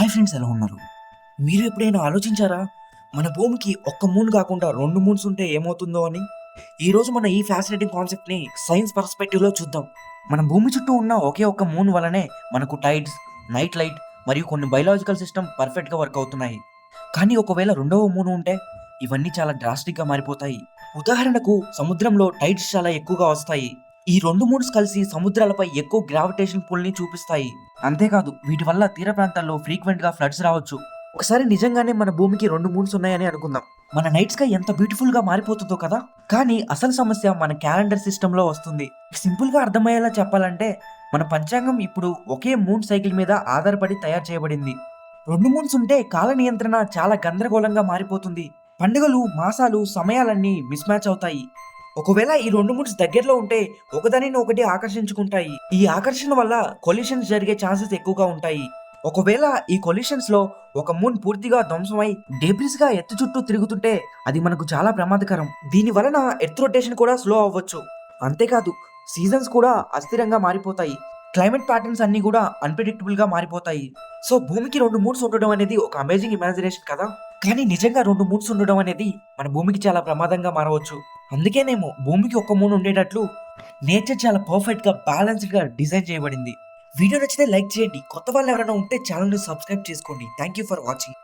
Hi friends ఎలా ఉన్నారు? మీరు ఎప్పుడైనా ఆలోచించారా? మన భూమికి ఒక్క మూన్ కాకుండా రెండు మూన్స్ ఉంటే ఏమవుతుందో అని? ఈరోజు మన ఈ ఫ్యాసినేటింగ్ కాన్సెప్ట్ని సైన్స్ పర్స్పెక్టివ్లో చూద్దాం. మన భూమి చుట్టూ ఉన్న ఒకే ఒక్క మూన్ వలనే మనకు టైడ్స్ నైట్ లైట్ మరియు కొన్ని బయలాజికల్ సిస్టమ్ పర్ఫెక్ట్గా వర్క్ అవుతున్నాయి. కానీ ఒకవేళ రెండవ మూన్ ఉంటే ఇవన్నీ చాలా డ్రాస్టిక్గా మారిపోతాయి. ఉదాహరణకు సముద్రంలో టైడ్స్ చాలా ఎక్కువగా వస్తాయి. ఈ రెండు మూడ్స్ కలిసి సముద్రాలపై ఎక్కువ గ్రావిటేషన్ పుల్ని చూపిస్తాయి. అంతేకాదు వీటి వల్ల తీర ప్రాంతాల్లో ఫ్రీక్వెంట్గా ఫ్లడ్స్ రావచ్చు. ఒకసారి నిజంగానే మన భూమికి రెండు మూడ్స్ ఉన్నాయని అనుకుందాం. మన నైట్ స్కై ఎంత బ్యూటిఫుల్గా మారిపోతుందో కదా? కానీ అసలు సమస్య మన క్యాలెండర్ సిస్టమ్లో వస్తుంది. సింపుల్గా అర్థమయ్యేలా చెప్పాలంటే మన పంచాంగం ఇప్పుడు ఒకే మూన్ సైకిల్ మీద ఆధారపడి తయారు చేయబడింది. రెండు మూన్స్ ఉంటే కాల నియంత్రణ చాలా గందరగోళంగా మారిపోతుంది. పండుగలు మాసాలు సమయాలన్నీ మిస్ మ్యాచ్ అవుతాయి. ఒకవేళ ఈ రెండు మూడ్స్ దగ్గరలో ఉంటే ఒకదానిని ఒకటి ఆకర్షించుకుంటాయి. ఈ ఆకర్షణ వల్ల కొలిషన్స్ జరిగే ఛాన్సెస్ ఎక్కువగా ఉంటాయి. ఒకవేళ ఈ కొలిషన్స్లో ఒక మూన్ పూర్తిగా ధ్వంసమై డేబ్రిస్గా ఎత్తు చుట్టూ తిరుగుతుంటే అది మనకు చాలా ప్రమాదకరం. దీని వలన ఎర్త్ రొటేషన్ కూడా స్లో అవ్వచ్చు. అంతేకాదు సీజన్స్ కూడా అస్థిరంగా మారిపోతాయి. క్లైమేట్ ప్యాటర్న్స్ అన్ని కూడా అన్ప్రిడిక్టబుల్గా మారిపోతాయి. సో భూమికి రెండు మూడ్స్ ఉండడం అనేది ఒక అమేజింగ్ ఇమాజినేషన్ కదా? కానీ నిజంగా రెండు మూడ్స్ ఉండడం అనేది మన భూమికి చాలా ప్రమాదంగా మారవచ్చు. అందుకేనేమో భూమికి ఒక మూన్ ఉండేటట్లు నేచర్ చాలా పర్ఫెక్ట్గా బ్యాలెన్స్డ్గా డిజైన్ చేయబడింది. వీడియో నచ్చితే లైక్ చేయండి. కొత్త వాళ్ళు ఎవరైనా ఉంటే ఛానల్ సబ్స్క్రైబ్ చేసుకోండి. Thank you for watching